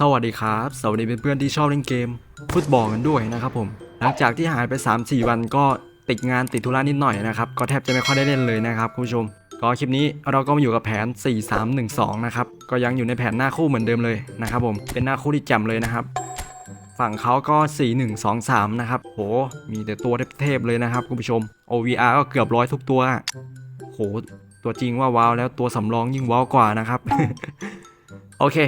สวัสดีครับ สวัสดีเพื่อนๆที่ชอบเล่นเกม ฟุตบอลกันด้วยนะครับผม หลังจากที่หายไป 3-4 วันก็ติดงานติดธุระนิดหน่อยนะครับ ก็แทบจะไม่ค่อยได้เล่นเลยนะครับคุณผู้ชม ก็คลิปนี้เราก็มาอยู่กับแผน 4-3-1-2 นะครับ ก็ยังอยู่ในแผนหน้าคู่เหมือนเดิมเลยนะครับผม เป็นหน้าคู่ที่แจ่มเลยนะครับ ฝั่งเขาก็ 4-1-2-3 นะครับ โห มีแต่ตัวเทพๆเลยนะครับคุณผู้ชม OVR ก็เกือบร้อยทุกตัว โห ตัวจริงว่าว้าวแล้วตัวสำรองยิ่งว้าวกว่านะครับ โอเค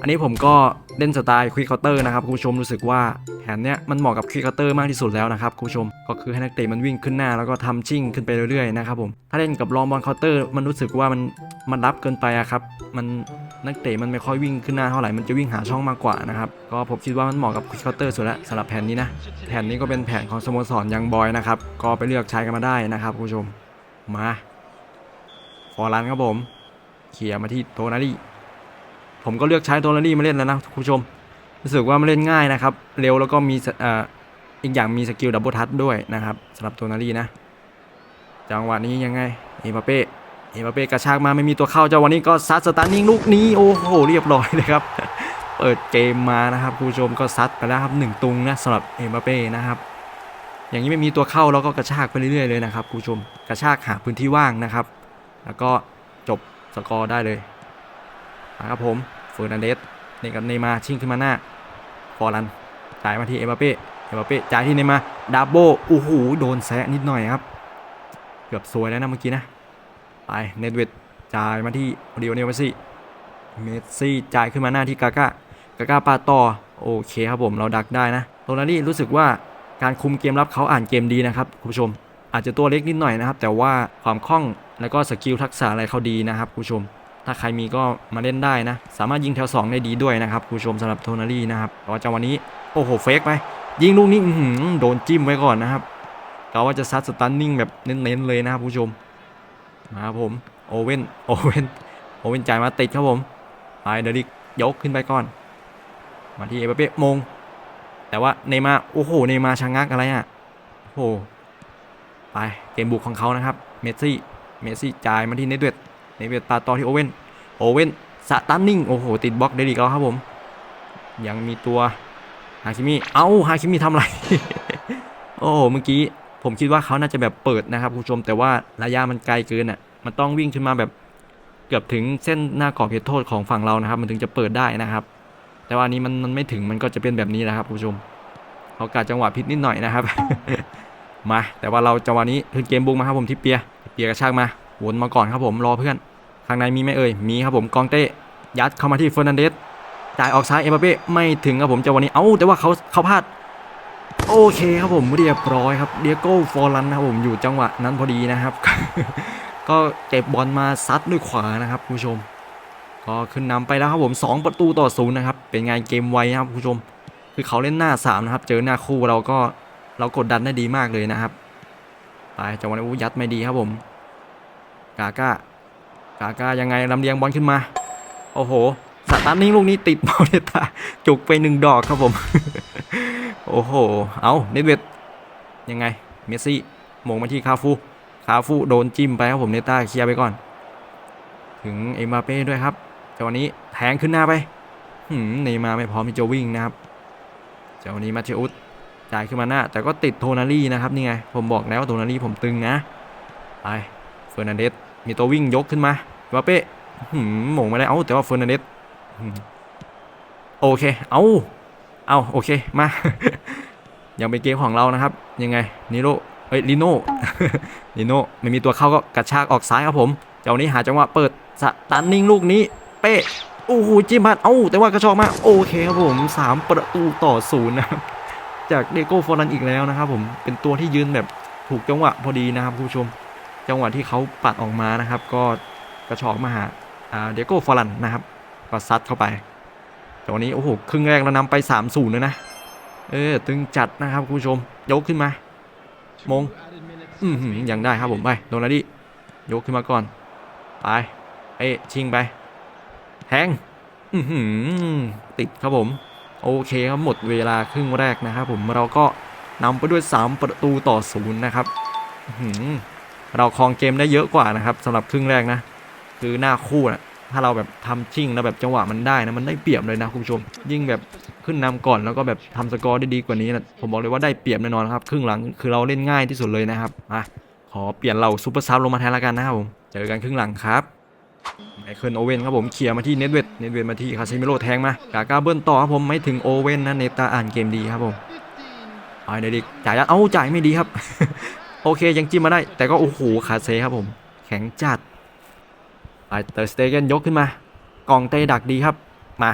อันนี้ผมก็เล่นสไตล์ควิกเคาน์เตอร์นะครับคุณผู้ชมรู้สึกว่าแผนเนี้ยมันเหมาะกับควิกเคาน์เตอร์มากที่สุดแล้วนะครับคุณผู้ชมก็คือให้นักเตะมันวิ่งขึ้นหน้าแล้วก็ทำชิ่งขึ้นไปเรื่อยๆนะครับผมถ้าเล่นกับลองบอลเคาน์เตอร์มันรู้สึกว่ามันมันรับเกินไปอะครับมันนักเตะมันไม่ค่อยวิ่งขึ้นหน้าเท่าไหร่มันจะวิ่งหาช่องมากกว่านะครับก็ผมคิดว่ามันเหมาะกับควิกเคาน์เตอร์สุดแล้วสำหรับแผนนี้นะแผนนี้ก็เป็นแผนของสโมสรยังบอยนะครับก็ไปเลือกใช้กันมาได้นะครับคุณผู้ชมมาฟอร์ลันครับผมเขี่ยร์มาที่โทนารี่ ผมก็เลือกใช้โทนารี่มาเล่นแล้วนะคุณผู้ชม รู้สึกว่ามันเล่นง่ายนะครับ เร็วแล้วก็มีอ่ออีกอย่างมีสกิลดับเบิลทัชด้วยนะครับสำหรับโทนารี่นะ จังหวะนี้ยังไงเอมบัปเป้เอมบัปเป้กระชากมาไม่มีตัวเข้าจังหวะนี้ก็ซัดสตาร์นิ่งลูกนี้โอ้โหเรียบร้อยเลยครับเปิดเกมมานะครับคุณผู้ชมก็ซัดไปแล้วครับหนึ่งตุงนะสำหรับเอมบัปเป้นะครับอย่างนี้ไม่มีตัวเข้าแล้วก็กระชากไปเรื่อยๆเลยนะครับคุณผู้ชมกระชากหาพื้นที่ว่างนะครับ แล้วก็จบสกอร์ได้เลยนะครับผม เฟอร์นันเดสนี่กับเนย์มาชิงขึ้นมาหน้าฟอร์ลันจ่ายมาที่เอมบัปเป้เอมบัปเป้จ่ายที่เนย์มาร์ดาโบโอ้โหโดนแซะนิดหน่อยครับ เกือบสวยแล้วนะเมื่อกี้นะไปเนดเวดจ่ายมาที่โอดิโอเนลเมสซี่เมสซี่จ่ายขึ้นมาหน้าที่กาก้ากาก้าปาต่อโอเคครับผมเราดักได้นะโทนารี่รู้สึกว่าการคุมเกมรับเขาอ่านเกมดีนะครับคุณผู้ชม อาจจะตัวเล็กนิดหน่อยนะครับ แต่ว่าความคล่องแล้วก็สกิลทักษะอะไรเขาดีนะครับคุณผู้ชม ถ้าใครมีก็มาเล่นได้นะ สามารถยิงแถว 2 ได้ดีด้วยนะครับคุณผู้ชมสำหรับโทนารี่นะครับแต่ว่าจังหวะนี้ โอ้โห เฟกไป ยิงลูกนี้อืโดนจิ้มไว้ก่อนนะครับกะว่าจะซัดสตันนิ่งแบบเน้นๆเลยนะครับคุณผู้ชมมาครับผมโอเว่นโอเว่นโอเว่นจ่ายมาติดครับผมไปเดริกยกขึ้นไปก่อน มาที่เอเปเป้มง แต่ว่าเนย์มาโอ้โหเนย์มาชะงักอะไรอะโอ้โหไปเกมบุกของเขานะครับเมสซี่เมสซี่จ่ายมาที่เนดเวด เนเวดตาต่อที่โอเว่นโอเว่นสตันนิ่งโอ้โหติดบล็อกเดริกแล้วครับผม ยังมีตัวฮาคิมิเอ้าฮาคิมิทำอะไร โอ้โหเมื่อกี้ผมคิดว่าเขาน่าจะแบบเปิดนะครับคุณผู้ชม แต่ว่าระยะมันไกลเกินอะมันต้องวิ่งขึ้นมาแบบเกือบถึงเส้นหน้ากรอบเขตโทษของฝั่งเรานะครับ มันถึงจะเปิดได้นะครับ แต่ว่าอันนี้มันมันไม่ถึงมันก็จะเป็นแบบนี้นะครับคุณผู้ชมเขากาจังหวะผิดนิดหน่อยนะครับ มา แต่ว่าเราจังหวะนี้ขึ้นเกมบุกมาครับผมที่เปียเปียกระชากมา วนมาก่อนครับผมรอเพื่อนข้างในมีไหมเอ่ยมีครับผมกองเต้ยัดเข้ามาที่เฟอร์นันเดสจ่ายออกซ้ายเอ็มบัปเป้ไม่ถึงครับผมจังหวะนี้เอ้าแต่ว่าเขาเขาพลาดโอเคครับผมเรียบร้อยครับเดียโก้ฟอร์ลันนะครับผมอยู่จังหวะนั้นพอดีนะครับ ก็เก็บบอลมาซัดด้วยขวานะครับคุณผู้ชม ก็ขึ้นนำไปแล้วครับผม 2 ประตูต่อศูนย์นะครับเป็นไงเกมไวนะครับคุณผู้ชม คือเขาเล่นหน้า 3 นะครับ เจอหน้าคู่เราก็เรากดดันได้ดีมากเลยนะครับไปจังหวะนี้ยัดไม่ดีครับผม กาก้ากาก้ายังไงลำเลียงบอลขึ้นมา โอ้โหสตาร์ทนิ่งลูกนี้ติดบอลเนตาจุกไปหนึ่งดอกครับผม โอ้โห เอาเนดเวดยังไง เมสซี่มงมาที่คาฟู คาฟูโดนจิ้มไปครับผมเนต้าเคลียร์ไปก่อน ถึงเอ็มบาเป้ด้วยครับจังหวะนี้แทงขึ้นหน้าไปหืมเนมาไม่พร้อมที่จะวิ่งนะครับจังหวะนี้มาเชอุสจ่ายขึ้นมาหน้า แต่ก็ติดโทนารี่นะครับนี่ไง ผมบอกแล้วว่าโทนารี่ผมตึงนะ ไปเฟอร์นันเดส มีตัววิ่งยกขึ้นมาเอ็มบาเป้หมหมงไม่ได้ เอ้า แต่ว่าเฟอร์นันเดสโอเค เอาเอาโอเค มา ยังเป็นเกมของเรานะครับ ยังไง นิโรเอ้ย ลิโน่ ลิโน่ไม่มีตัวเข้าก็กระชากออกซ้ายครับผม เจ้านี้หาจังหวะเปิดสตันนิ่งลูกนี้ เป๊ะโอ้โหจิ้มพลาดเอ้า แต่ว่ากระชอกมาก โอเคครับผมสามประตูต่อศูนย์นะครับ จากเดโก้ฟอร์ลันอีกแล้วนะครับผม เป็นตัวที่ยืนแบบถูกจังหวะพอดีนะครับคุณผู้ชม จังหวะที่เขาปัดออกมานะครับ ก็กระชอกมาหาอ่าเดโก้ฟอร์ลันนะครับก็ซัดเข้าไปจังหวะนี้โอ้โหครึ่งแรกเรานำไป3 0เลยนะ เออตึงจัดนะครับคุณผู้ชม ยกขึ้นมา มง อือหือยังได้ครับผมไปโดนแล้วดิยกขึ้นมาก่อน ไปเอ๊ชิงไปแทงอือหือติดครับผม โอเคครับหมดเวลาครึ่งแรกนะครับผมเราก็นำไปด้วย 3 ประตูต่อศูนย์นะครับ อื้อหือ เราครองเกมได้เยอะกว่านะครับสำหรับครึ่งแรกนะ คือหน้าคู่นะถ้าเราแบบทำชิ่งแล้วแบบจังหวะมันได้นะมันได้เปรียบเลยนะคุณผู้ชม ยิ่งแบบขึ้นนำก่อนแล้วก็แบบทำสกอร์ได้ดีกว่านี้นะผมบอกเลยว่าได้เปรียบแน่นอนครับ ครึ่งหลังคือเราเล่นง่ายที่สุดเลยนะครับอะขอเปลี่ยนเราซูเปอร์ซับลงมาแทนละกันนะครับผมเจอกันครึ่งหลังครับไมเคิลโอเว่นครับผมเคลียร์มาที่เนตเวดเนตเวดมาที่คาซิมิโรแทงมากากาเบิ้ลต่อครับผมไม่ถึงโอเว่นนะเนตาอ่านเกมดีครับผมเอเดดิกจ่ายแล้วเอ้าจ่ายไม่ดีครับ โอเคยังจิ้มมาได้ แต่ก็โอ้โหขาเซครับผม แข็งจัดไปเตอร์สเตเกนยกขึ้นมา กองเตดักดีครับมา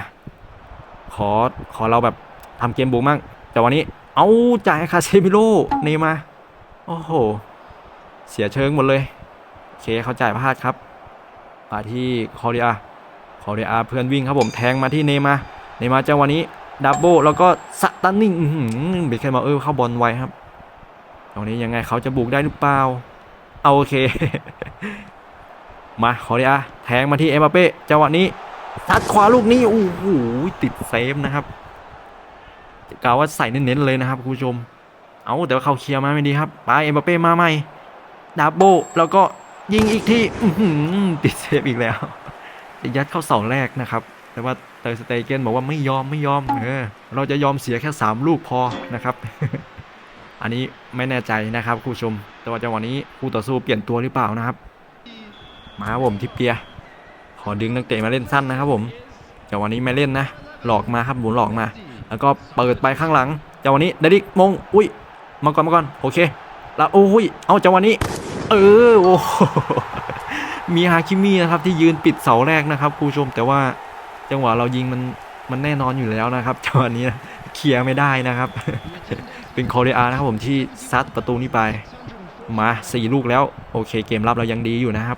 ขอขอเราแบบทำเกมบุกมั่งแต่วันนี้เอาจ่ายให้คาเซมิโร่เนมาโอ้โห เสียเชิงหมดเลยโอเคเขาจ่ายพลาดครับมาที่คอเรียคอเรียเพื่อนวิ่งครับผมแทงมาที่เนมาเนมาจังหวะนี้ดับเบิลแล้วก็สตันนิ่งอื้อหือเบคแคมเออเข้าบอลไวครับ ตรงนี้ยังไงเขาจะบุกได้หรือเปล่า เอาโอเค มาขอเรียแทงมาที่เอ็มบัปเป้จังหวะนี้ซัดขวาลูกนี้โอ้โหติดเซฟนะครับกล่าวว่าใส่เน้นๆเลยนะครับคุณผู้ชม เอาแต่ว่าเขาเคลียร์มาไม่ดีครับไปเอ็มบัปเป้มาใหม่ดับโบแล้วก็ยิงอีกที่ติดเซฟอีกแล้วจะยัดเข้าเสาแรกนะครับ แต่ว่าเตอร์สเตเกนบอกว่าไม่ยอมไม่ยอมเออเราจะยอมเสียแค่ 3 ลูกพอนะครับ อันนี้ไม่แน่ใจนะครับคุณผู้ชม แต่ว่าจังหวะนี้คู่ต่อสู้เปลี่ยนตัวหรือเปล่านะครับ มาครับผมทิปเปีย ขอดึงนักเตะมาเล่นสั้นนะครับผมจังหวะนี้ไม่เล่นนะ หลอกมาครับหมุนหลอกมา แล้วก็เปิดไปข้างหลังจังหวะนี้เดดิกมง อุ้ย มาก่อนมาก่อน โอเค แล้วโอ้ย เอาจังหวะนี้ เออ โอ้โหมีฮาคิมินะครับที่ยืนปิดเสาแรกนะครับคุณผู้ชม แต่ว่าจังหวะเรายิงมัน มันแน่นอนอยู่แล้วนะครับจังหวะนี้เคลียร์ไม่ได้นะครับ เป็นคอเรียนะครับผมที่ซัดประตูนี้ไป มาสี่ลูกแล้ว โอเค เกมรับเรายังดีอยู่นะครับ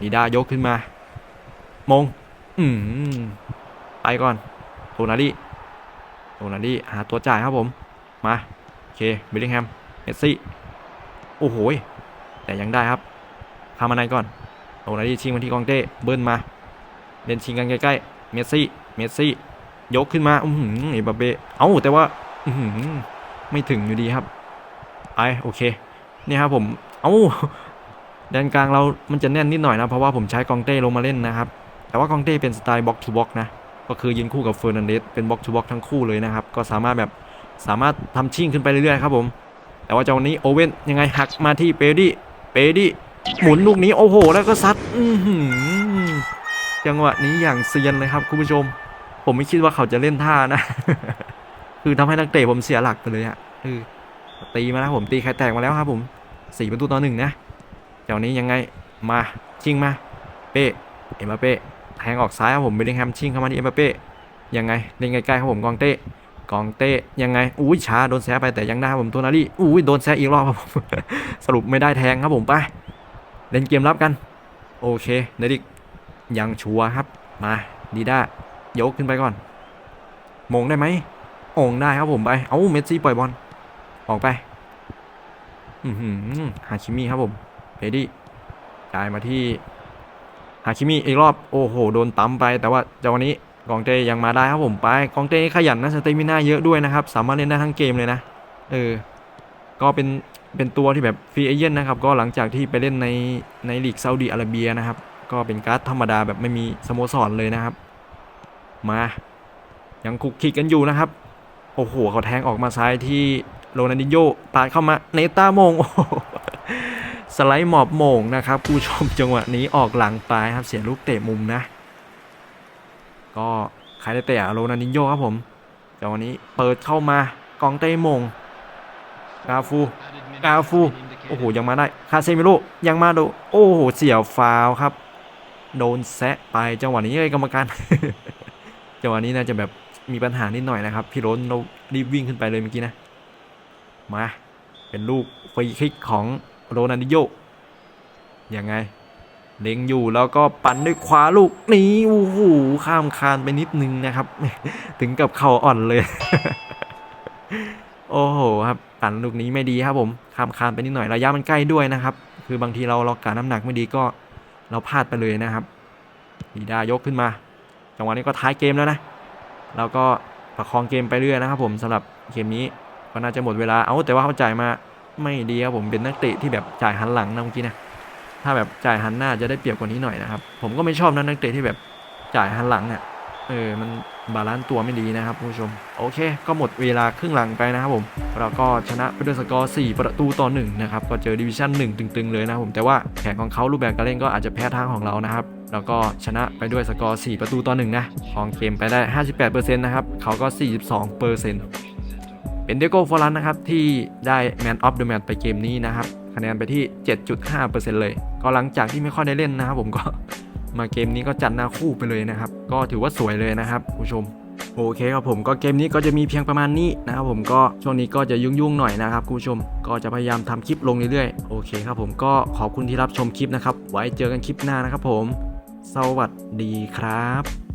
นีดายกขึ้นมา มง อืมไปก่อนโทนาดีโทนาดีหาตัวจ่ายครับผม มา โอเคบิลลิงแฮมเมสซี่ โอ้โหแต่ยังได้ครับพามาในก่อนโทนาดีชิงมาที่กองเต้เบิ้ลมาเล่นชิงกันใกล้ๆเมสซี่ เมสซี่ ยกขึ้นมาอือหือเอบาเบ้เอ้าแต่ว่าอือหือไม่ถึงอยู่ดีครับไปโอเคนี่ครับผมเอ้าแดนกลางเรามันจะแน่นนิดหน่อยนะเพราะว่าผมใช้กองเต้ลงมาเล่นนะครับแต่ว่ากองเต้เป็นสไตล์บ็อกทูบ็อกนะก็คือยืนคู่กับเฟอร์นันเดสเป็นบ็อกทูบ็อกทั้งคู่เลยนะครับก็สามารถแบบสามารถทำชิ่งขึ้นไปเรื่อยๆครับผม แต่ว่าจังหวะนี้โอเว่นยังไงหักมาที่เปดี้เปดี้หมุนลูกนี้โอ้โห แล้วก็ซัดอือหือจังหวะนี้อย่างเซียนเลยครับคุณผู้ชม ผมไม่คิดว่าเขาจะเล่นท่านะ คือทำให้นักเตะผมเสียหลักไปเลยอะคือตีมาแล้วผมตีใครแตกมาแล้วครับผมสี่ประตูต่อหนึ่งนะจากนี้ยังไงมาชิงมา เป้เอ็มบัปเป้แทงออกซ้ายครับผมเบลลิงแฮมชิงเข้ามาที่เอ็มบัปเป้ยังไงเล่นใกล้ๆครับผมกองเต้กองเต้ยังไงอุ้ยช้าโดนแซะไปแต่ยังได้ครับผมตัวนารีอุ้ยโดนแซะอีกรอบครับผมสรุปไม่ได้แทงครับผมไปเล่นเกมรับกัน โอเคเดดิกยังชัวร์ครับมาดีด้า ยกขึ้นไปก่อนมงได้ไหมโอ่งได้ครับผมไป เอ้าเมสซี่ปล่อยบอล ออกไป อือหือฮาคิมิครับผมเปดี้จ่ายมาที่ฮาคิมิอีกรอบ โอ้โห โดนตั้มไป แต่ว่าจังหวะนี้กองเต้ยังมาได้ครับผมไป กองเต้ขยันนะสเตมิน่าเยอะด้วยนะครับ สามารถเล่นได้ทั้งเกมเลยนะ เออ ก็เป็น เป็นตัวที่แบบฟรีเอเจนนะครับ ก็หลังจากที่ไปเล่นใน ในลีกซาอุดีอาระเบียนะครับ ก็เป็นการ์ดธรรมดาแบบไม่มีสโมสรเลยนะครับ มายังคุกคิกกันอยู่นะครับ โอ้โหเขาแทงออกมาซ้ายที่โรนัลดิโยปาดเข้ามาเนต้าโมงสไลด์หมอบโมงนะครับผู้ชมจังหวะนี้ออกหลังไปครับเสียลูกเตะมุมนะ ก็ใครได้เตะโรนัลดิโยครับผมจังหวะนี้เปิดเข้ามากองเต้โมงกาฟูกาฟูโอ้โหยังมาได้คาเซมิโร่ยังมาดูโอ้โหเสียวฟาวครับ โดนแซะไปจังหวะนี้เลยกรรมการ จังหวะนี้น่าจะแบบมีปัญหานิดหน่อยนะครับ พี่ร้นเรารีบวิ่งขึ้นไปเลยเมื่อกี้นะ มา เป็นลูกฟรีคิกของโรนัลดิโยยังไง เล็งอยู่แล้วก็ปั่นด้วยขวาลูกนี้โอ้โหข้ามคานไปนิดนึงนะครับ ถึงกับเข่าอ่อนเลย โอ้โหครับปั่นลูกนี้ไม่ดีครับผมข้ามคานไปนิดหน่อยระยะมันใกล้ด้วยนะครับ คือบางทีเราเราการน้ำหนักไม่ดีก็เราพลาดไปเลยนะครับดีดายกขึ้นมา จังหวะนี้ก็ท้ายเกมแล้วนะ แล้วก็ประคองเกมไปเรื่อยนะครับผมสำหรับเกมนี้ก็น่าจะหมดเวลา เอาแต่ว่าเขาจ่ายมาไม่ดีครับผมเป็นนักเตะที่แบบจ่ายหันหลังนะเมื่อกี้นะ ถ้าแบบจ่ายหันหน้าจะได้เปรียบกว่านี้หน่อยนะครับ ผมก็ไม่ชอบนะนักเตะที่แบบจ่ายหันหลังเนี่ยเออ มันบาลานซ์ตัวไม่ดีนะครับผู้ชม โอเค ก็หมดเวลาครึ่งหลังไปนะครับผม เราก็ชนะไปด้วยสกอร์ 4 ประตูต่อ1นะครับ ก็เจอดิวิชั่น 1 ตึงๆ เลยนะครับผม แต่ว่าแผนของเขารูปแบบการเล่นก็อาจจะแพ้ทางของเรานะครับ แล้วก็ชนะไปด้วยสกอร์ 4 ประตูต่อ1นะของเกมไปได้ 58%นะครับ เขาก็ 42%เป็นเดโก้ฟอรันนะครับ ที่ได้ Man of the Match ไปเกมนี้นะครับ คะแนนไปที่ 7.5%เลย ก็หลังจากที่ไม่ค่อยได้เล่นนะครับผมก็มาเกมนี้ก็จัดหน้าคู่ไปเลยนะครับ ก็ถือว่าสวยเลยนะครับผู้ชมโอเคครับผมก็เกมนี้ก็จะมีเพียงประมาณนี้นะครับผมก็ช่วงนี้ก็จะยุ่งๆหน่อยนะครับคุณผู้ชม ก็จะพยายามทำคลิปลงเรื่อยๆโอเคครับผมก็ขอบคุณที่รับชมคลิปนะครับไว้เจอกันคลิปหน้านะครับผม สวัสดีครับ